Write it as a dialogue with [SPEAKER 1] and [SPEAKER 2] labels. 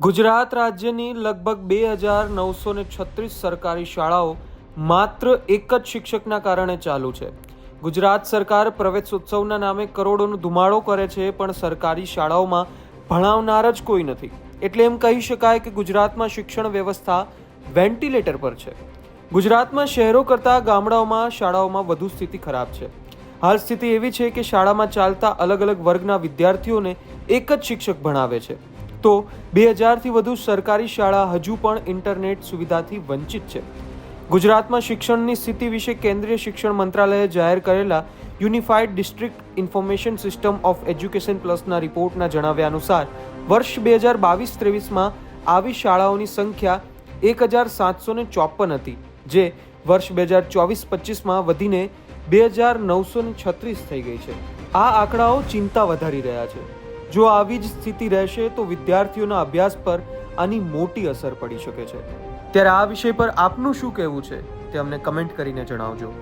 [SPEAKER 1] ગુજરાત રાજ્યની લગભગ બે હજાર નવસો ને છત્રીસ સરકારી શાળાઓ માત્ર એક જ શિક્ષકના કારણે ચાલુ છે. ગુજરાત સરકાર પ્રવેશ ઉત્સવના નામે કરોડોનો ધુમાડો કરે છે, પણ સરકારી શાળાઓમાં ભણાવનાર જ કોઈ નથી. એટલે એમ કહી શકાય કે ગુજરાતમાં શિક્ષણ વ્યવસ્થા વેન્ટિલેટર પર છે. ગુજરાતમાં શહેરો કરતાં ગામડાઓમાં શાળાઓમાં વધુ સ્થિતિ ખરાબ છે. હાલ સ્થિતિ એવી છે કે શાળામાં ચાલતા અલગ અલગ વર્ગના વિદ્યાર્થીઓને એક જ શિક્ષક ભણાવે છે. તો બે હજારથી વધુ સરકારી શાળા હજુ પણ ઇન્ટરનેટ સુવિધાથી વંચિત છે. ગુજરાતમાં શિક્ષણની સ્થિતિ વિશે કેન્દ્રીય શિક્ષણ મંત્રાલયે જાહેર કરેલા unified district information system of education પ્લસના રિપોર્ટના જણાવ્યા અનુસાર, વર્ષ બે હજાર બાવીસ ત્રેવીસમાં આવી શાળાઓની સંખ્યા એક હજાર સાતસો ને ચોપન હતી, જે વર્ષ બે હજાર ચોવીસ પચીસમાં વધીને બે હજાર નવસો ને છત્રીસ થઈ ગઈ છે. આ આંકડાઓ ચિંતા વધારી રહ્યા છે. જો આવી જ સ્થિતિ રહેશે, તો વિદ્યાર્થીઓના અભ્યાસ પર આની મોટી અસર પડી શકે છે. ત્યારે આ વિષય પર આપનું શું કહેવું છે તે અમને કમેન્ટ કરીને જણાવજો.